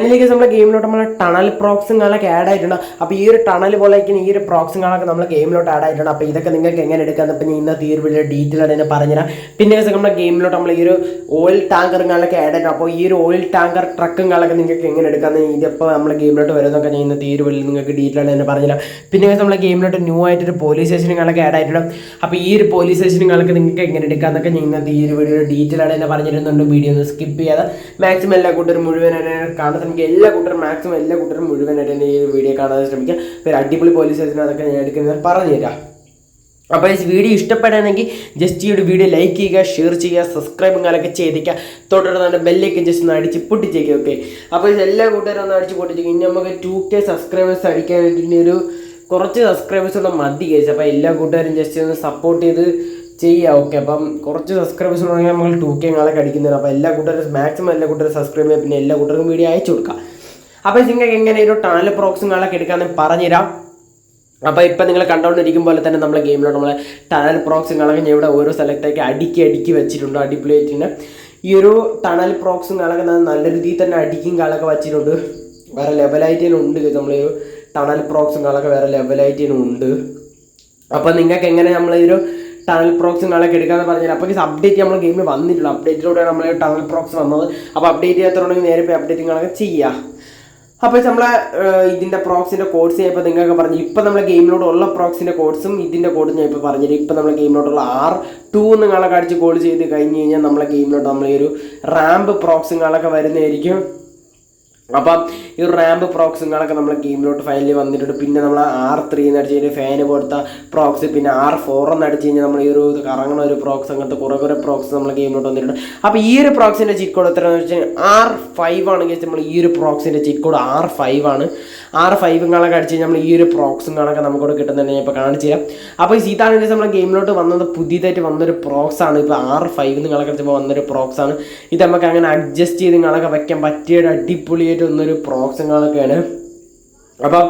അതിലേക്ക് നമ്മുടെ ഗെയിമിലോട്ട് നമ്മൾ ടണൽ പ്രോക്സുകളൊക്കെ ആഡ് ആയിട്ടുണ്ട്. അപ്പോൾ ഈ ഒരു ടണൽ പോലെ ഈ ഒരു പ്രോക്സുകളൊക്കെ നമ്മൾ ഗെയിമിലോട്ട് ആഡ് ആയിട്ടുണ്ട്. അപ്പോൾ ഇതൊക്കെ നിങ്ങൾക്ക് എങ്ങനെ എടുക്കാം ഞാൻ ഈ ഒരു വീഡിയോ ഡീറ്റെയിൽ ആയിട്ട് ഞാൻ പറഞ്ഞുതരാം. പിന്നെ നമ്മുടെ ഗെയിമിലോട്ട് നമ്മൾ ഈ ഒരു ഓയിൽ ടാങ്കറുകളൊക്കെ ആഡ് ആയിട്ടുണ്ട്. അപ്പോൾ ഈ ഒരു ഓയിൽ ടാങ്കർ ട്രക്കുകളൊക്കെ നിങ്ങൾക്ക് എങ്ങനെ എടുക്കാമെന്ന് ഇതിപ്പോൾ നമ്മൾ ഗെയിമിലോട്ട് വരുന്നതൊക്കെ ഞാൻ ഇന്ന് വീഡിയോ നിങ്ങൾക്ക് ഡീറ്റെയിൽ ആയിട്ട് തന്നെ പറഞ്ഞുതരാം. പിന്നെ നമ്മുടെ ഗെയിമിലോട്ട് ന്യൂ ആയിട്ട് ഒരു പോലീസ് സ്റ്റേഷനുകളൊക്കെ ആഡ് ആയിട്ടുണ്ട്. അപ്പോൾ ഈ ഒരു പോലീസ് സ്റ്റേഷനുകളൊക്കെ നിങ്ങൾക്ക് എങ്ങനെ എടുക്കാമെന്നൊക്കെ ഞാൻ ഇന്നത്തെ ഈ ഒരു ഡീറ്റെയിൽ ആയിട്ട് തന്നെ പറഞ്ഞിരുന്നുണ്ട്. വീഡിയോ ഒന്ന് സ്കിപ്പ് ചെയ്യാതെ. മാക്സിമം എല്ലാ കൂട്ടരും മുഴുവനായിട്ട് ശ്രമിക്കുക എല്ലാ കൂട്ടരും മാക്സിമം എല്ലാ കൂട്ടരും മുഴുവനായിട്ട് എന്റെ ഈ വീഡിയോ കാണാൻ ശ്രമിക്കുക പിന്നെ അടിപൊളി പോലീസ് സ്റ്റേഷൻ അതൊക്കെ ഞാൻ എടുക്കുന്നത് പറഞ്ഞുതരാം അപ്പോൾ ഈ വീഡിയോ ഇഷ്ടപ്പെടുകയാണെങ്കിൽ ജസ്റ്റ് ഈ ഒരു വീഡിയോ ലൈക്ക് ചെയ്യുക ഷെയർ ചെയ്യുക സബ്സ്ക്രൈബും കാലൊക്കെ ചെയ്തിരിക്കുക തൊട്ടടുത്ത് ബെല്ലേക്ക് ജസ്റ്റ് ഒന്ന് അടിച്ച് പൊട്ടിച്ചേക്കുക ഓക്കെ അപ്പോൾ ഇത് എല്ലാ കൂട്ടുകാരും ഒന്ന് അടിച്ച് പൊട്ടിച്ചേക്കും. ഇനി നമുക്ക് ടു കെ സബ്സ്ക്രൈബേഴ്സ് അടിക്കാൻ വേണ്ടി ഒരു കുറച്ച് സബ്സ്ക്രൈബേഴ്സ് ഉള്ള മതി കേസ് അപ്പോൾ എല്ലാ കൂട്ടുകാരും ജസ്റ്റ് ഒന്ന് സപ്പോർട്ട് ചെയ്ത് ചെയ്യുക ഓക്കെ അപ്പം കുറച്ച് സബ്സ്ക്രൈബേഴ്സ് ഉണ്ടെങ്കിൽ നമ്മൾ ടു കെ നാളെ അടിക്കുന്നത് അപ്പോൾ എല്ലാ കൂട്ടരും മാക്സിമം എല്ലാ കൂട്ടരും സബ്സ്ക്രൈബ് ചെയ്യുക പിന്നെ എല്ലാ കൂട്ടർക്കും വീഡിയോ അയച്ചു കൊടുക്കുക അപ്പോൾ നിങ്ങൾക്ക് എങ്ങനെ ഒരു ടണൽ പ്രോക്സും കാലൊക്കെ എടുക്കാമെന്ന് പറഞ്ഞുതരാം. അപ്പോൾ ഇപ്പം നിങ്ങൾ കണ്ടുകൊണ്ടിരിക്കും പോലെ തന്നെ നമ്മളെ ഗെയിമിലോട്ട് നമ്മളെ ടണൽ പ്രോക്സും കളൊക്കെ ഞാൻ ഇവിടെ ഓരോ സ്ഥലത്തേക്ക് അടുക്കി അടുക്കി വെച്ചിട്ടുണ്ട് അടിപൊളിയായിട്ടുണ്ട് ഈ ഒരു ടണൽ പ്രോക്സും കളൊക്കെ ഞാൻ നല്ല രീതിയിൽ തന്നെ അടിക്കും കാലൊക്കെ വെച്ചിട്ടുണ്ട്. വേറെ ലെവലായിട്ട് ഉണ്ട് നമ്മൾ ഈ ടണൽ പ്രോക്സും കളൊക്കെ വേറെ ലെവലായിട്ട് ഉണ്ട്. അപ്പോൾ നിങ്ങൾക്ക് എങ്ങനെ ഒരു ടണൽ പ്രോക്സ് കളൊക്കെ എടുക്കാന്ന് പറഞ്ഞാൽ അപ്പോൾ അപ്ഡേറ്റ് നമ്മൾ ഗെയിമിൽ വന്നിട്ടുള്ള അപ്ഡേറ്റിലൂടെ നമ്മൾ ടണൽ പ്രോക്സ് വന്നത്. അപ്പോൾ അപ്ഡേറ്റ് ചെയ്യാത്തതുണ്ടെങ്കിൽ നേരെ പോയി അപ്ഡേറ്റിങ്ങളൊക്കെ ചെയ്യാം. അപ്പോൾ നമ്മളെ ഇതിന്റെ ഇതിന്റെ പ്രോക്സിന്റെ കോഡ്സ് ഞാൻ നിങ്ങൾക്ക് പറഞ്ഞു. ഇപ്പോൾ നമ്മളെ ഗെയിമിലോട്ട് ഉള്ള പ്രോക്സിന്റെ കോഡ്സും ഇതിന്റെ കോഡും ഞാൻ ഇപ്പോൾ പറഞ്ഞു ഇപ്പോൾ നമ്മളെ ഗെയിമിലോട്ടുള്ള ആർ ടു നിങ്ങളൊക്കെ അടിച്ച് കോഡ് ചെയ്ത് കഴിഞ്ഞ് കഴിഞ്ഞാൽ നമ്മളെ ഗെയിമിലോട്ട് നമ്മൾ ഒരു റാമ്പ് പ്രോക്സുകളൊക്കെ വരുന്നതായിരിക്കും. അപ്പം ഈ റാമ്പ് പ്രോക്സുകളൊക്കെ നമ്മളെ ഗെയിമിലോട്ട് ഫൈനലി വന്നിട്ടുണ്ട്. പിന്നെ നമ്മൾ ആർ ത്രീ എന്ന് അടിച്ച് കഴിഞ്ഞാൽ ഫാന് കൊടുത്ത പ്രോക്സ് പിന്നെ ആർ ഫോർ എന്ന് അടിച്ച് കഴിഞ്ഞാൽ നമ്മൾ ഈ ഒരു കറങ്ങുന്ന ഒരു പ്രോക്സ് അങ്ങനത്തെ കുറേ കുറേ പ്രോക്സ് നമ്മൾ ഗെയിമിലോട്ട് വന്നിട്ടുണ്ട്. അപ്പോൾ ഈ ഒരു പ്രോക്സിന്റെ ചിറ്റ് കോഡ് എത്രയാണെന്ന് വെച്ച് കഴിഞ്ഞാൽ ആർ ഫൈവ് ആണെങ്കിൽ നമ്മൾ ഈ ഒരു പ്രോക്സിന്റെ ചിറ്റ് കോഡ് ആർ ഫൈവ് ആണ്. ആർ ഫൈവുകളൊക്കെ അടിച്ച് കഴിഞ്ഞാൽ നമ്മൾ ഈ ഒരു പ്രോക്സും കാണൊക്കെ നമുക്കിവിടെ കിട്ടുന്നുണ്ട്. ഞാൻ ഇപ്പോൾ കാണിച്ചു തരാം. അപ്പോൾ ഈ ഇതാണെങ്കിൽ നമ്മൾ ഗെയിമിലോട്ട് വന്നത് പുതിയതായിട്ട് വന്നൊരു പ്രോക്സ് ആണ്. ഇപ്പോൾ ആർ ഫൈവ് നിങ്ങളൊക്കെ അടിച്ചപ്പോൾ വന്നൊരു പ്രോക്സ് ആണ്. ഇത് നമുക്ക് അങ്ങനെ അഡ്ജസ്റ്റ് ചെയ്ത് നിങ്ങളൊക്കെ വയ്ക്കാൻ പറ്റിയ ഒരു അടിപൊളിയായിട്ട് വന്നൊരു പ്രോക്സുകളൊക്കെയാണ് അപ്പം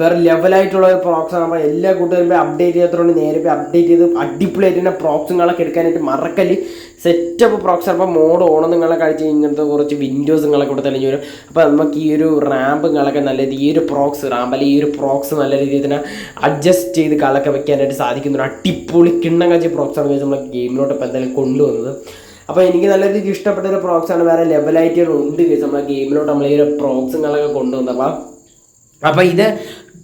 വേറെ ലെവലായിട്ടുള്ള ഒരു പ്രോക്സ് ആണ് അപ്പോൾ എല്ലാ കൂട്ടുകാരും അപ്ഡേറ്റ് ചെയ്യാത്തതുകൊണ്ട് നേരെ പോയി അപ്ഡേറ്റ് ചെയ്ത് അടിപൊളിയായിട്ട് തന്നെ പ്രോക്സുകളൊക്കെ എടുക്കാനായിട്ട് മറക്കൽ. സെറ്റപ്പ് പ്രോക്സ് അപ്പോൾ മോഡ് ഓണം നിങ്ങളെ കഴിച്ച് ഇങ്ങനത്തെ കുറച്ച് വിൻഡോസ് നിങ്ങളൊക്കെ കൂടെ തെളിഞ്ഞു വരും. അപ്പോൾ നമുക്ക് ഈ ഒരു റാമ്പുകളൊക്കെ നല്ല രീതി ഈ ഒരു പ്രോക്സ് റാമ്പ് അല്ലെങ്കിൽ ഈ ഒരു പ്രോക്സ് നല്ല രീതിയിൽ തന്നെ അഡ്ജസ്റ്റ് ചെയ്ത് കളൊക്കെ വെക്കാനായിട്ട് സാധിക്കുന്നുണ്ട് അടിപൊളി കിണ്ണം കാച്ചി പ്രോക്സ് ആണ് നമ്മൾ ഗെയിമിലോട്ട് ഇപ്പോൾ എന്തായാലും കൊണ്ടുവന്നത്. അപ്പോൾ എനിക്ക് നല്ല രീതിക്ക് ഇഷ്ടപ്പെട്ട ഒരു പ്രോക്സ് ആണ് വേറെ ലെവലായിട്ട് ഉണ്ട് നമ്മളെ ഗെയിമിലോട്ട് നമ്മൾ ഈ ഒരു പ്രോക്സുകളൊക്കെ കൊണ്ടുവന്നപ്പോൾ അപ്പോൾ ഇത്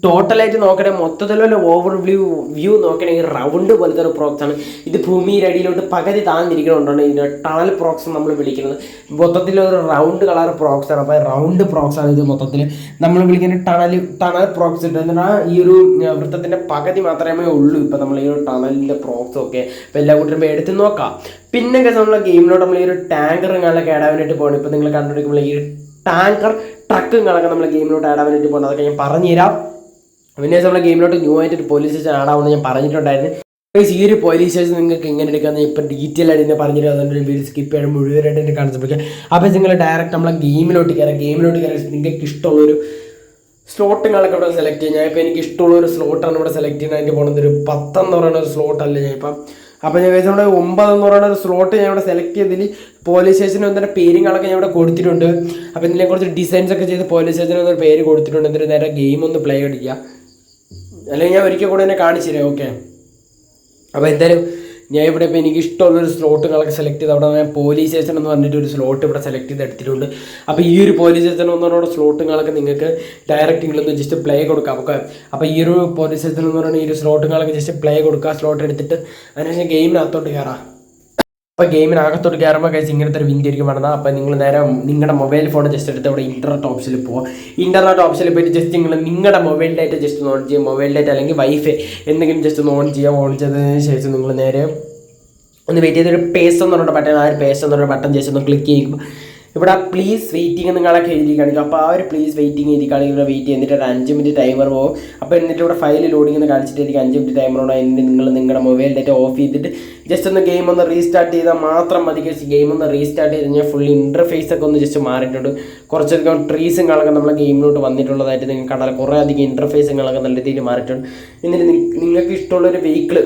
ടോട്ടലായിട്ട് നോക്കണേ മൊത്തത്തിലുള്ള ഓവർ വ്യൂ വ്യൂ നോക്കണമെങ്കിൽ റൗണ്ട് പോലത്തെ ഒരു പ്രോക്സ് ആണ്. ഇത് ഭൂമിയുടെ അടിയിലോട്ട് പകുതി താഴ്ന്നിരിക്കണോണ്ടാണ് ഇതിന്റെ ടണൽ പ്രോക്സ് നമ്മൾ വിളിക്കുന്നത്. മൊത്തത്തിൽ ഒരു റൗണ്ട് കളർ പ്രോക്സ് ആണ്. അപ്പോൾ റൗണ്ട് പ്രോക്സ് ആണ് ഇത് മൊത്തത്തിൽ നമ്മൾ വിളിക്കുന്ന ടണൽ ടണൽ പ്രോക്സ് ഉണ്ട് എന്നാൽ ഈ ഒരു വൃത്തത്തിന്റെ പകുതി മാത്രമേ ഉള്ളൂ ഇപ്പോൾ നമ്മൾ ഈ ഒരു ടണലിന്റെ പ്രോക്സ് ഒക്കെ അപ്പോൾ എല്ലാ കൂട്ടരും എടുത്ത് നോക്കാം. പിന്നെ നമ്മൾ ഗെയിമിലോട്ട് നമ്മൾ ഈ ഒരു ടാങ്കറുകളൊക്കെ ആഡ് ആവാനായിട്ട് പോകണം ഇപ്പോൾ നിങ്ങൾ കണ്ടുപിടിക്കുമ്പോൾ ഈ ടാങ്കർ ട്രക്കും ട്രക്കുകളൊക്കെ നമ്മൾ ഗെയിമിലോട്ട് ആഡ് ആവാനായിട്ട് പോകണം അതൊക്കെ ഞാൻ പറഞ്ഞുതരാം. പിന്നെ നമ്മളെ ഗെയിമിലോട്ട് ന്യൂ ആയിട്ട് ഒരു പോലീസ് സ്റ്റേഷൻ ആഡ് ആവുന്ന ഞാൻ പറഞ്ഞിട്ടുണ്ടായിരുന്നു. ഈ ഒരു പോലീസ് സ്റ്റേഷൻ നിങ്ങൾക്ക് എങ്ങനെ എടുക്കാമെന്ന് ഇപ്പം ഡീറ്റെയിൽ ആയിട്ട് ഞാൻ പറഞ്ഞിട്ട് അതുകൊണ്ട് വീഡിയോ സ്കിപ്പ് ചെയ്യാൻ മുഴുവനായിട്ട് എന്നെ കാണിച്ചു പിടിക്കുക അപ്പോൾ നിങ്ങൾ ഡയറക്റ്റ് നമ്മളെ ഗെയിമിലോട്ട് കയറാം. ഗെയിമിലോട്ട് കയറി നിങ്ങൾക്ക് ഇഷ്ടമുള്ളൊരു സ്ലോട്ടുകളൊക്കെ ഇവിടെ സെലക്ട് ചെയ്യാം. ഞാൻ ഇപ്പോൾ എനിക്ക് ഇഷ്ടമുള്ള ഒരു സ്ലോട്ടാണ് ഇവിടെ സെലക്ട് ചെയ്യുന്നത്. അതിന്റെ പോകുന്നത് ഒരു പത്തെന്ന് പറയുന്ന ഒരു സ്ലോട്ടല്ല ഞാൻ ഇപ്പം അപ്പോൾ ഞാൻ വെച്ചാൽ നമ്മുടെ ഒമ്പത് എന്ന് പറയുന്ന ഒരു സ്ലോട്ട് ഞാൻ ഇവിടെ സെലക്ട് ചെയ്തതിൽ പോലീസ് സ്റ്റേഷന് ഒന്നിന്റെ പേരുകളൊക്കെ ഞാൻ ഇവിടെ കൊടുത്തിട്ടുണ്ട്. അപ്പോൾ ഇതിനെ കുറച്ച് ഡിസൈൻസ് ഒക്കെ ചെയ്ത് പോലീസ് സ്റ്റേഷന് പേര് കൊടുത്തിട്ടുണ്ട്. എന്നിട്ട് നേരെ ഗെയിം ഒന്ന് പ്ലേ അടിക്കുക. അല്ലെങ്കിൽ ഞാൻ ഒരിക്കൽ കൂടെ തന്നെ കാണിച്ചു തരാം ഓക്കെ അപ്പോൾ എന്തായാലും ഞാൻ ഇവിടെ ഇപ്പോൾ എനിക്ക് ഇഷ്ടമുള്ളൊരു സ്ലോട്ടുകളൊക്കെ സെലക്ട് ചെയ്ത് അവിടെ ഞാൻ പോലീസ് സ്റ്റേഷൻ എന്ന് പറഞ്ഞിട്ട് ഒരു സ്ലോട്ട് ഇവിടെ സെലക്ട് ചെയ്ത് എടുത്തിട്ടുണ്ട്. അപ്പോൾ ഈ ഒരു പോലീസ് സ്റ്റേഷൻ എന്ന് പറഞ്ഞ സ്ലോട്ടുകളൊക്കെ നിങ്ങൾക്ക് ഡയറക്റ്റ് നിങ്ങളൊന്ന് ജസ്റ്റ് പ്ലേ കൊടുക്കാം ഓക്കെ അപ്പോൾ ഈ ഒരു പോലീസ് സ്റ്റേഷൻ എന്ന് പറയുന്ന ഈ ഒരു സ്ലോട്ടുകളൊക്കെ ജസ്റ്റ് പ്ലേ കൊടുക്കുക സ്ലോട്ട് എടുത്തിട്ട് അതിനുശേഷം ഗെയിമിനകത്തോട്ട് കയറാം അപ്പോൾ ഗെയിമിനകത്തോട്ട് കയറുമ്പോൾ കഴിച്ച് ഇങ്ങനത്തെ ഒരു വിൻഡോ ആയിരിക്കും പറഞ്ഞത് അപ്പോൾ നിങ്ങൾ നേരെ നിങ്ങളുടെ മൊബൈൽ ഫോൺ ജസ്റ്റ് എടുത്ത് അവിടെ ഇന്റർനെറ്റ് ഓപ്ഷനിൽ പോകുക ഇന്റർനെറ്റ് ഓപ്ഷനിൽ പോയിട്ട് ജസ്റ്റ് നിങ്ങൾ നിങ്ങളുടെ മൊബൈൽ ഡേറ്റ ജസ്റ്റ് ഒന്ന് ഓൺ ചെയ്യുക മൊബൈൽ ഡേറ്റ അല്ലെങ്കിൽ വൈഫൈ എന്തെങ്കിലും ജസ്റ്റ് ഒന്ന് ഓൺ ചെയ്യുക ഓൺ ചെയ്തതിന് ശേഷം നിങ്ങൾ നേരെ ഒന്ന് വെയിറ്റ് ചെയ്തൊരു പേസ് എന്ന് പറഞ്ഞ ബട്ടൺ ആ ഒരു പേസ് എന്ന് പറഞ്ഞ ബട്ടൺ ജസ്റ്റ് ഒന്ന് ക്ലിക്ക് ചെയ്യുമ്പോൾ ഇവിടെ പ്ലീസ് വെയിറ്റിംഗ് നിങ്ങളൊക്കെ എഴുതി അപ്പോൾ ആ ഒരു പ്ലീസ് വെയിറ്റിംഗ് എഴുതി ഇവിടെ വെയിറ്റ് ചെയ്തിട്ട് ഒരു അഞ്ച് മിനിറ്റ് ടൈമർ പോകും അപ്പോൾ എന്നിട്ട് ഇവിടെ ഫയൽ ലോഡിംഗ് എന്ന് കാണിച്ചിട്ടായിരിക്കും അഞ്ച് മിനിറ്റ് ടൈമറോട് അതിന് നിങ്ങൾ നിങ്ങളുടെ മൊബൈൽ ഡേറ്റ ഓഫ് ചെയ്തിട്ട് ജസ്റ്റ് ഒന്ന് ഗെയിം ഒന്ന് റീസ്റ്റാർട്ട് ചെയ്താൽ മാത്രം മതി ഗെയിം ഒന്ന് റീസ്റ്റാർട്ട് ചെയ്ത് കഴിഞ്ഞാൽ ഫുൾ ഇന്റർഫേസ് ഒക്കെ ഒന്ന് ജസ്റ്റ് മാറിയിട്ടുണ്ട്. കുറച്ചധികം ട്രീസും കളൊക്കെ നമ്മളെ ഗെയിമിലോട്ട് വന്നിട്ടുള്ളതായിട്ട് നിങ്ങൾക്ക് കണ്ടാൽ കുറേ അധികം ഇന്റർഫേസുകളൊക്കെ നല്ല രീതിയിൽ മാറിയിട്ടുണ്ട്. എന്നിട്ട് നിങ്ങൾക്ക് നിങ്ങൾക്ക് ഇഷ്ടമുള്ളൊരു വെഹിക്കിൾ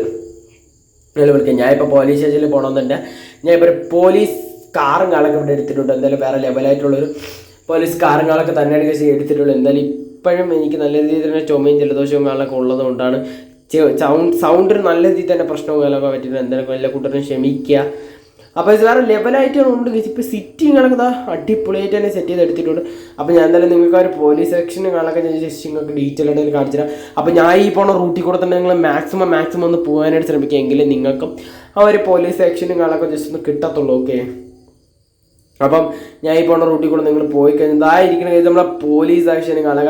നിങ്ങൾ വിളിക്കാം. ഞാൻ ഇപ്പോൾ പോലീസ് സ്റ്റേഷനിൽ പോകണമെന്നുണ്ട് ഞാനിപ്പോൾ ഒരു പോലീസ് കാറും കാലൊക്കെ ഇവിടെ എടുത്തിട്ടുണ്ട്. എന്തായാലും വേറെ ലെവലായിട്ടുള്ളൊരു പോലീസ് കാറും കാളൊക്കെ തന്നെയാണ് കേസ് എടുത്തിട്ടുള്ളൂ എന്തായാലും ഇപ്പോഴും എനിക്ക് നല്ല രീതിയിൽ തന്നെ ചുമയും ജലദോഷവും കാലൊക്കെ ഉള്ളത് കൊണ്ടാണ് സൗണ്ട് നല്ല രീതിയിൽ തന്നെ പ്രശ്നവും കാലൊക്കെ പറ്റിയിട്ടുണ്ട് എന്തായാലും എല്ലാ കൂട്ടരും ക്ഷമിക്കുക. അപ്പോൾ ഇത് വേറെ ലെവലായിട്ടാണ് ഉണ്ട് ഇപ്പോൾ സിറ്റിങ്ങളൊക്കെ ഇതാ അടിപൊളിയായിട്ട് തന്നെ സെറ്റ് ചെയ്ത് എടുത്തിട്ടുണ്ട്. അപ്പോൾ ഞാൻ എന്തായാലും നിങ്ങൾക്ക് ഒരു പോലീസ് സെക്ഷൻ കാണൊക്കെ ഞാൻ ജസ്റ്റ് നിങ്ങൾക്ക് ഡീറ്റെയിൽ ആയിട്ട് കാണിച്ചു തരാം. അപ്പോൾ ഞാൻ ഈ പോണ റൂട്ടിൽ കൂടെ തന്നെ നിങ്ങൾ മാക്സിമം മാക്സിമം ഒന്ന് പോകാനായിട്ട് ശ്രമിക്കുക. എങ്കിലും നിങ്ങൾക്കും ആ ഒരു പോലീസ് സെക്ഷനുകളൊക്കെ ജസ്റ്റ് ഒന്ന് കിട്ടത്തുള്ളൂ. ഓക്കെ അപ്പം ഞാൻ ഈ പോണ റൂട്ടിൽ കൂടെ നിങ്ങൾ പോയി കഴിഞ്ഞാൽ ഇതായിരിക്കണ കേസ് നമ്മളെ പോലീസ് ആക്ഷൻ കാണാൻ.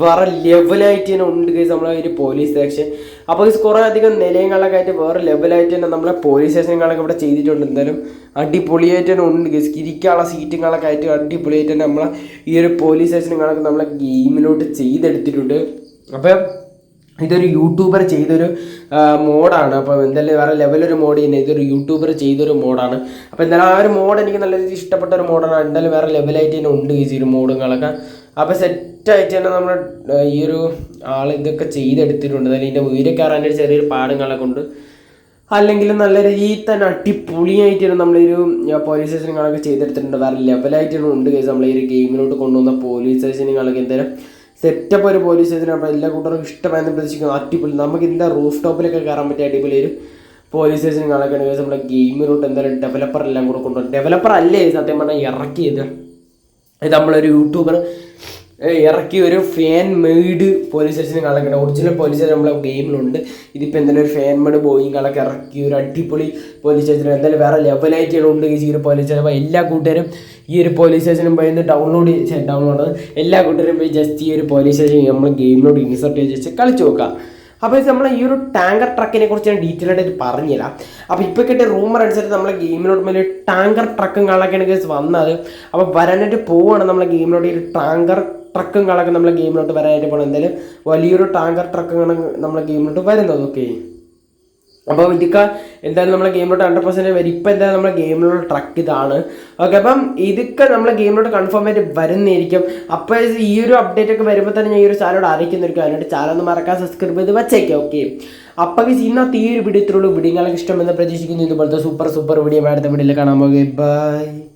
വേറെ ലെവലായിട്ട് തന്നെ ഉണ്ട് കേസ് നമ്മളെ ഒരു പോലീസ് ആക്ഷൻ അപ്പോൾ ഇത് കുറേ അധികം നിലയങ്ങളൊക്കെ ആയിട്ട് വേറെ ലെവലായിട്ട് തന്നെ നമ്മളെ പോലീസ് കാണുക ഇവിടെ ചെയ്തിട്ടുണ്ട്. എന്തായാലും അടിപൊളിയായിട്ട് തന്നെ ഉണ്ട് കേസ് ഇരിക്കാനുള്ള സീറ്റുകളൊക്കെ ആയിട്ട് അടിപൊളിയായിട്ട് തന്നെ നമ്മളെ ഈ ഒരു പോലീസ് സ്റ്റേഷനുകളൊക്കെ നമ്മളെ ഗെയിമിലോട്ട് ചെയ്തെടുത്തിട്ടുണ്ട്. അപ്പം ഇതൊരു യൂട്യൂബർ ചെയ്തൊരു മോഡാണ്. അപ്പോൾ എന്തായാലും വേറെ ലെവലൊരു മോഡ് തന്നെ. ഇതൊരു യൂട്യൂബർ ചെയ്തൊരു മോഡാണ്. അപ്പോൾ എന്തായാലും ആ ഒരു മോഡ് എനിക്ക് നല്ല രീതിയിൽ ഇഷ്ടപ്പെട്ട ഒരു മോഡാണ് എന്തായാലും വേറെ ലെവലായിട്ട് തന്നെ ഉണ്ട് ഈ ഒരു മോഡുകളൊക്കെ അപ്പോൾ സെറ്റായിട്ട് തന്നെ നമ്മൾ ഈ ഒരു ആൾ ഇതൊക്കെ ചെയ്തെടുത്തിട്ടുണ്ട്. അതായത് ഇതിന്റെ വീട് കയറാൻ ഒരു ചെറിയൊരു പാടുകളൊക്കെ ഉണ്ട്. അല്ലെങ്കിൽ നല്ല രീതിയിൽ തന്നെ അടിപൊളിയായിട്ട് നമ്മളൊരു പോലീസ് സ്റ്റേഷനുകളൊക്കെ ചെയ്തെടുത്തിട്ടുണ്ട്. വേറെ ലെവലായിട്ടാണ് ഉണ്ട് കേസ് നമ്മൾ ഈ ഒരു ഗെയിമിലോട്ട് കൊണ്ടുവന്ന പോലീസ് സ്റ്റേഷനുകളൊക്കെ എന്തായാലും സെറ്റപ്പ് ഒരു പോലീസ് അപ്പോൾ എല്ലാ കൂട്ടർക്കും ഇഷ്ടമായെന്ന് പ്രതീക്ഷിക്കുന്നു. അടിപൊളി. നമുക്ക് ഇതിന്റെ റൂഫ് ടോപ്പിലൊക്കെ കയറാൻ പറ്റിയ അടിപൊളി ഒരു പോലീസ് സ്റ്റേഷൻ കാണാൻ കേസ് നമ്മുടെ ഗെയിമിലോട്ട് എന്തായാലും ഡെവലപ്പർ എല്ലാം കൂടെ കൊണ്ടുവരും ഡെവലപ്പർ അല്ലേ സത്യം പറഞ്ഞാൽ ഇറക്കിയത്? ഇത് നമ്മളൊരു യൂട്യൂബർ ഇറക്കി ഒരു ഫാൻ മെയ്ഡ് പോലീസ് സ്റ്റേഷൻ കളക്കണം ഒറിജിനൽ പോലീസ് സ്റ്റേഷൻ നമ്മളെ ഗെയിമിലുണ്ട് ഇതിപ്പോൾ എന്തായാലും ഒരു ഫാൻ മെയ്ഡ് ബോയിങ്ങളൊക്കെ ഇറക്കി ഒരു അടിപൊളി പോലീസ് സ്റ്റേഷൻ എന്തായാലും വേറെ ലെവലായിട്ട് ഉണ്ട് ഈ ഒരു പോലീസ് സ്റ്റേഷൻ അപ്പോൾ എല്ലാ കൂട്ടുകാരും ഈ ഒരു പോലീസ് സ്റ്റേഷനും പോയി ഡൗൺലോഡ് ഡൗൺലോഡ് എല്ലാ കൂട്ടുകാരും പോയി ജസ്റ്റ് ഈ ഒരു പോലീസ് സ്റ്റേഷൻ നമ്മൾ ഗെയിമിലോട്ട് ഇൻസർട്ട് ചെയ്ത് ജസ്റ്റ് കളിച്ച് നോക്കാം. അപ്പോൾ നമ്മൾ ഈ ഒരു ടാങ്കർ ട്രക്കിനെ കുറിച്ച് ഞാൻ ഡീറ്റെയിൽ ആയിട്ട് പറഞ്ഞില്ല അപ്പോൾ ഇപ്പോൾ കിട്ടിയ റൂമർ അനുസരിച്ച് നമ്മളെ ഗെയിമിനോട് മേലെ ടാങ്കർ ട്രക്കും കളൊക്കെയാണ് കേസ് വന്നത്. അപ്പോൾ വരാനായിട്ട് പോവുകയാണ് നമ്മളെ ഗെയിമിനോട് ഈ ഒരു ടാങ്കർ ട്രക്കും കളൊക്കെ നമ്മളെ ഗെയിമിലോട്ട് വരാനായിട്ട് പോകണം എന്തായാലും വലിയൊരു ടാങ്കർ ട്രക്കും നമ്മളെ ഗെയിമിലോട്ട് വരുന്നത് ഓക്കെ അപ്പോൾ ഇതൊക്കെ എന്തായാലും നമ്മളെ ഗെയിമിലോട്ട് ഹൺഡ്രഡ് പെർസെന്റ് വരും. ഇപ്പം എന്തായാലും നമ്മളെ ഗെയിമിലുള്ള ട്രക്ക് ഇതാണ്. ഓക്കെ അപ്പം ഇതൊക്കെ നമ്മളെ ഗെയിമിലോട്ട് കൺഫേം ആയിട്ട് വരുന്നതായിരിക്കും. അപ്പോൾ ഈ ഒരു അപ്ഡേറ്റ് ഒക്കെ വരുമ്പോൾ തന്നെ ഞാൻ ഈ ഒരു ചാനലോട് അറിയിക്കുന്നതായിരിക്കും അതിനോട് ചാനൽ ഒന്ന് മറക്കാൻ സബ്സ്ക്രൈബ് ചെയ്ത് വെച്ചേക്കാം ഓക്കെ അപ്പോൾ ഇന്നത്തെ ഈ ഒരു വീഡിയോ ഇത്രയുള്ളൂ വീഡിയോ നിങ്ങൾക്ക് ഇഷ്ടമെന്ന് പ്രതീക്ഷിക്കുന്നു. ഇതുപോലത്തെ സൂപ്പർ സൂപ്പർ വീഡിയോ അടുത്ത വീഡിയോയിൽ കാണാൻ പോകുക ബൈ